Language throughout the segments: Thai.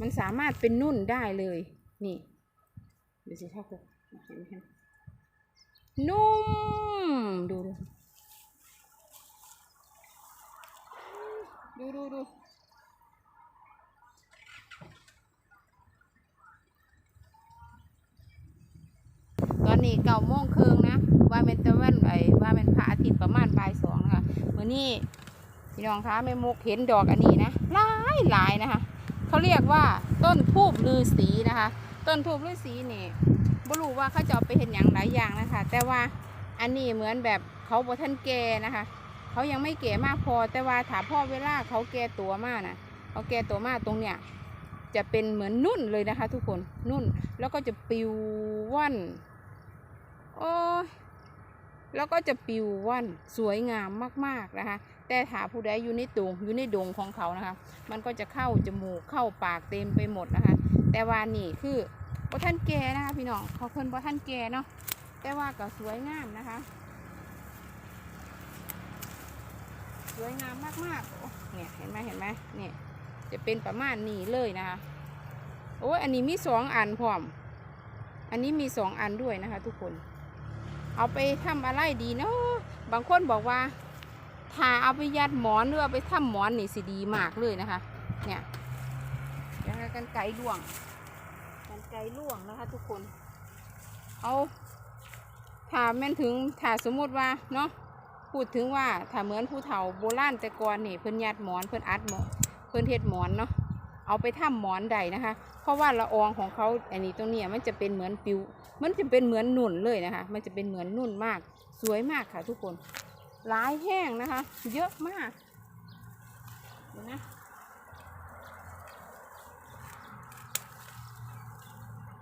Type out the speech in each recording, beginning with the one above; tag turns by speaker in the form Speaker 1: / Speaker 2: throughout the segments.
Speaker 1: มันสามารถเป็นนุ่นได้เลย นี่ดูสิครับผมเห็นไหมคะนุ่ม ดูดูดูดูดูตอนนี้เก้าโมงครึ่งนะ ว่าเป็นตะวันไอ้ว่าเป็นพระอาทิตย์ประมาณบ่ายสองนะคะวันนี้พี่น้องคะแม่มุกเห็นดอกอันนี้นะหลายหลายนะคะ เขาเรียกว่าต้นทูบลือสีนะคะ ต้นทูบลือสีนี่บรู้ว่าเขาจะเอาไปเห็นอย่างหลายอย่างนะคะ แต่ว่าอันนี้เหมือนแบบเขาบ่ท่านแก่นะคะเขายังไม่แก่มากพอ แต่ว่าถามพ่อเวลาเขาแก่ตัวมากนะเขาแก่ตัวมากตรงเนี้ยจะเป็นเหมือนนุ่นเลยนะคะ ทุกคนนุ่นแล้วก็จะปิวว่อนโอ้แล้วก็จะปิวว่อนสวยงามมากๆนะคะ แต่ถาผู้ใดอยู่ในดงอยู่ในดงของเขานะคะ มันก็จะเข้าจมูกเข้าปากเต็มไปหมดนะคะ แต่ว่านี่คือบ่ท่านแก่นะคะพี่น้องเขาเพิ่นบ่ท่านแก่เนาะแต่ว่าก็สวยงามนะคะ สวยงามมากๆโอ้เนี่ยเห็นไหมเห็นไหมเนี่ยจะเป็นประมาณนี้เลยนะคะโอ้ยอันนี้มีสองอันพร้อม อันนี้มีสองอันด้วยนะคะ ทุกคน เอาไปทำอะไรดีเนาะบางคนบอกว่า ถ้าเอาไปยัดหมอนหรือเอาไปทำหมอนนี่สิดีมากเลยนะคะ เนี่ยยังไงกันไก่ล่วงกันไก่ล่วงนะคะ ทุกคน เอาถ้าแม่นถึงถ้าสมมติว่าเนาะพูดถึงว่าถ้าเหมือนผู้เฒ่าโบราณแต่ก่อนนี่เพิ่นยัดหมอนเพิ่นอัดหมอนเพิ่นเฮ็ดหมอนเนาะเอาไปทำหมอนใดนะคะ เพราะว่าละอองของเขาอันนี้ตรงเนี้ยมันจะเป็นเหมือนปิว มันจะเป็นเหมือนนุ่นเลยนะคะ มันจะเป็นเหมือนนุ่นมาก สวยมากค่ะทุกคน หลายแห้งนะคะ เยอะมากเดี๋ยวนะ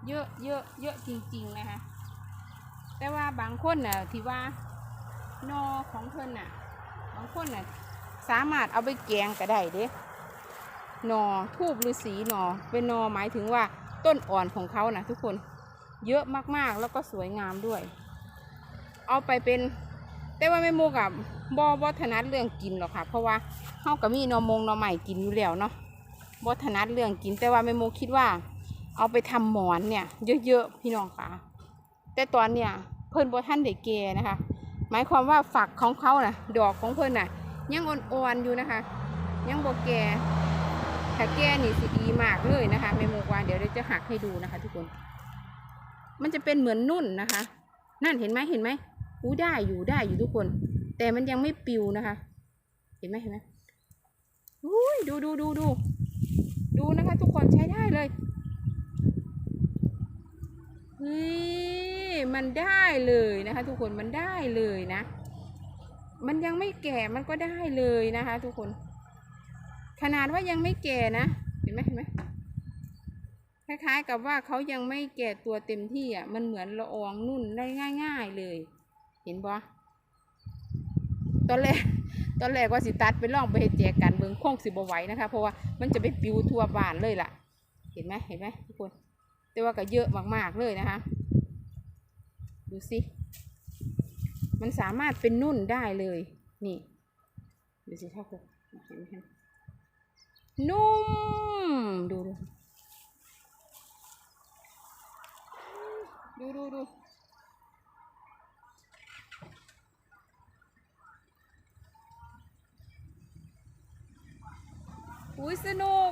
Speaker 1: เยอะเยอะเยอะจริงๆนะคะ แต่ว่าบางคนน่ะที่ว่านอของเพิ่นน่ะ บางคนน่ะสามารถเอาไปแกงก็ได้เด้นอทูบฤาษีนอเป็นนอหมายถึงว่าต้นอ่อนของเขานะทุกคนเยอะมากๆแล้วก็สวยงามด้วย เอาไปเป็น แต่ว่าแม่โมกับบอบอถนัดเรื่องกินหรอกค่ะ เพราะว่าเฮากับมีนอมงนอใหม่กินอยู่แล้วเนาะบอถนัดเรื่องกิน แต่ว่าแม่โมคิดว่า เอาไปทำหมอนเนี่ย เยอะๆพี่น้องค่ะ แต่ตอนเนี่ยเพิ่นบอท่านเด็กเกนะคะ หมายความว่าฝักของเขาน่ะ ดอกของเพิ่นน่ะ ยังอ่อนๆอยู่นะคะ ยังบแก่ถ้าแก่นี่สิดีมากเลยนะคะแม่โมกว่าเดี๋ยวเราจะหักให้ดูนะคะ ทุกคน มันจะเป็นเหมือนนุ่นนะคะ นั่นเห็นไหมเห็นไหม อู้ได้อยู่ได้อยู่ทุกคน แต่มันยังไม่ปิวนะคะ เห็นไหมเห็นไหมอุ้ยดูดูดูดูดูนะคะ ทุกคนใช้ได้เลยเฮ้ยมันได้เลยนะคะ ทุกคนมันได้เลยนะ มันยังไม่แก่มันก็ได้เลยนะคะ ทุกคน ขนาดว่ายังไม่แก่นะเห็นไหมเห็นไหมคล้ายๆกับว่าเขายังไม่แก่ตัวเต็มที่อะมันเหมือนละอองนุ่นได้ง่าย ๆเลย เห็นบ่ตอนแรกตอนแรกว่าสิตัดไปล่องไปเฮ็ดแจกกันเบิ่งคงสิบไหวนะคะ เพราะว่ามันจะไปปิวทั่วบ้านเลยล่ะ เห็นไหมเห็นไหมทุกคน แต่ว่าก็เยอะมากๆเลยนะคะ ดูสิมันสามารถเป็นนุ่นได้เลย นี่ดูสิครับเห็นนุ่ม ดูดูดูดูดู อุ้ยสนุก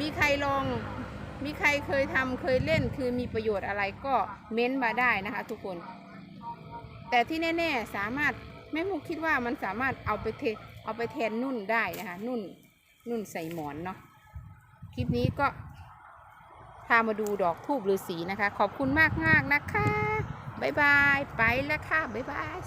Speaker 1: มีใครลอง มีใครเคยทำเคยเล่น คือมีประโยชน์อะไรก็เม้นต์มาได้นะคะ ทุกคน แต่ที่แน่ๆสามารถแม่มุกคิดว่ามันสามารถเอาไปเทเอาไปแทนนุ่นได้นะคะ นุ่นนุ่นใส่หมอนเนาะคลิปนี้ก็พามาดูดอกทูบฤาษีนะคะ ขอบคุณมากๆนะคะ บ๊ายบาย ไปแล้วค่ะ บ๊ายบาย